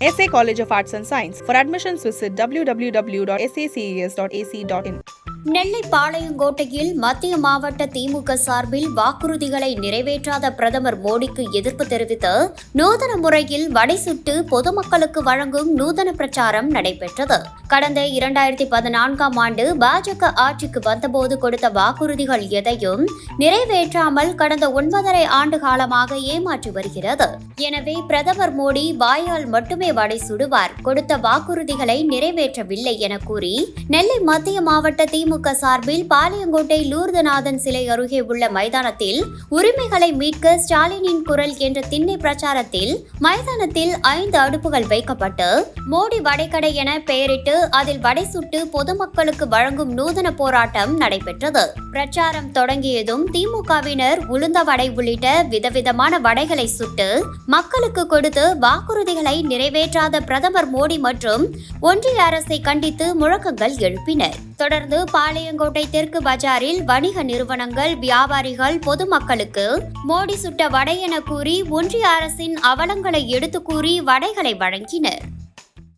SA College of Arts and Science. For admissions, visit www.saces.ac.in. நெல்லை பாளையங்கோட்டையில் மத்திய மாவட்ட திமுக சார்பில் வாக்குறுதிகளை நிறைவேற்றாத பிரதமர் மோடிக்கு எதிர்ப்பு தெரிவித்து நூதன முறையில் வடை சுட்டு பொதுமக்களுக்கு வழங்கும் நூதன பிரச்சாரம் நடைபெற்றது கடந்த இரண்டாயிரத்தி பதினான்காம் ஆண்டு பாஜக ஆட்சிக்கு வந்தபோது கொடுத்த வாக்குறுதிகள் எதையும் நிறைவேற்றாமல் கடந்த ஒன்பதரை ஆண்டு காலமாக ஏமாற்றி வருகிறது. எனவே பிரதமர் மோடி வாயால் மட்டுமே வடை சுடுவார். கொடுத்த வாக்குறுதிகளை நிறைவேற்றவில்லை என கூறி நெல்லை மத்திய மாவட்ட திமுக சார்பில் பாளையங்கோட்டை லூர்தநாதன் சிலை அருகே உள்ள மைதானத்தில் உரிமைகளை மீட்க ஸ்டாலினின் குரல் என்ற திண்ணை பிரச்சாரத்தில் மைதானத்தில் ஐந்து அடுப்புகள் வைக்கப்பட்டு மோடி வடைக்கடை என பெயரிட்டு அதில் வடை சுட்டு பொதுமக்களுக்கு வழங்கும் நூதன போராட்டம் நடைபெற்றது. பிரச்சாரம் தொடங்கியதும் திமுகவினர் உளுந்த வடை உள்ளிட்ட விதவிதமான வடைகளை சுட்டு மக்களுக்கு கொடுத்து வாக்குறுதிகளை நிறைவேற்றாத பிரதமர் மோடி மற்றும் ஒன்றிய அரசை கண்டித்து முழக்கங்கள் எழுப்பினர். தொடர்ந்து பாளையங்கோட்டை தெற்கு பஜாரில் வணிக நிறுவனங்கள் வியாபாரிகள் பொதுமக்களுக்கு மோடி சுட்ட வடை என கூறி ஒன்றிய அரசின் அவலங்களை எடுத்து கூறி வடைகளை வழங்கினர்.